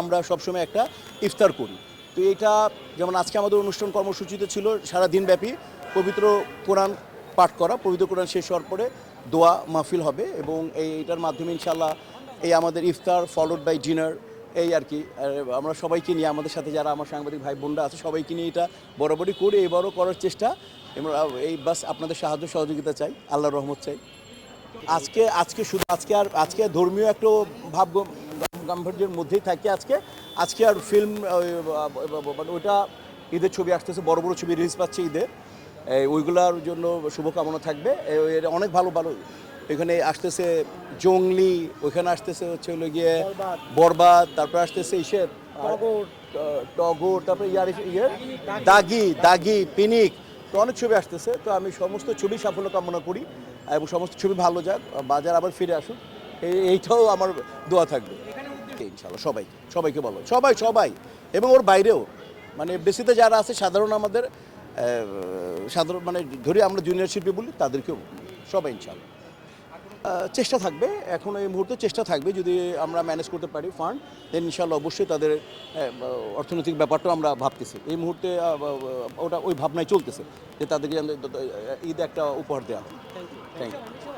আমরা সবসময় একটা ইফতার করি। তো এটা যেমন আজকে আমাদের অনুষ্ঠান কর্মসূচিতে ছিল সারা দিনব্যাপী পবিত্র কোরআন পাঠ করা, পবিত্র কোরআন শেষ হওয়ার পরে দোয়া মাহফিল হবে এবং এই এটার মাধ্যমে ইনশাল্লাহ এই আমাদের ইফতার ফলোড বাই ডিনার এই আর কি আমরা সবাইকে নিয়ে আমাদের সাথে যারা আমার সাংবাদিক ভাই বোনরা আছে সবাইকে নিয়ে এটা বরাবরই করে এবারও করার চেষ্টা। এই বাস আপনাদের সাহায্য সহযোগিতা চাই, আল্লাহর রহমত চাই। আজকে আজকে শুধু, আজকে আর, আজকে ধর্মীয় একটা ভাব গাম্ভীর্যের মধ্যেই থাকে আজকে। আজকে আর ফিল্ম মানে ওইটা ঈদের ছবি আসতেছে বড় বড় ছবি রিলিজ পাচ্ছে ঈদের এই, ওইগুলোর জন্য শুভকামনা থাকবে। অনেক ভালো ভালো। এখানে আসতেছে জংলি ওইখানে আসতেছে হচ্ছে হলো গিয়ে বরবাদ। তারপরে আসতেছে ইসের টগর। তারপরে ইয়ার ইয়ে দাগি দাগি পিনিক। তো অনেক ছবি আসতেছে। তো আমি সমস্ত ছবি সাফল্য কামনা করি এবং সমস্ত ছবি ভালো যাক বাজার আবার ফিরে আসুক। এই এইটাও আমার দোয়া থাকবে। ইনশাল্লাহ সবাই সবাইকে বলো সবাই সবাই। এবং ওর বাইরেও মানে বেশিতে যারা আছে সাধারণ আমাদের সাধারণ মানে ধরি আমরা জুনিয়র শিল্পী বলি তাদেরকেও সবাই ইনশাল্লাহ চেষ্টা থাকবে এখন এই মুহূর্তে চেষ্টা থাকবে যদি আমরা ম্যানেজ করতে পারি ফান্ড দেন ইনশাল্লাহ অবশ্যই তাদের অর্থনৈতিক ব্যাপারটাও আমরা ভাবতেছি। এই মুহূর্তে ওটা ওই ভাবনায় চলতেছে যে তাদেরকে ঈদে একটা উপহার দেওয়া থ্যাংক ইউ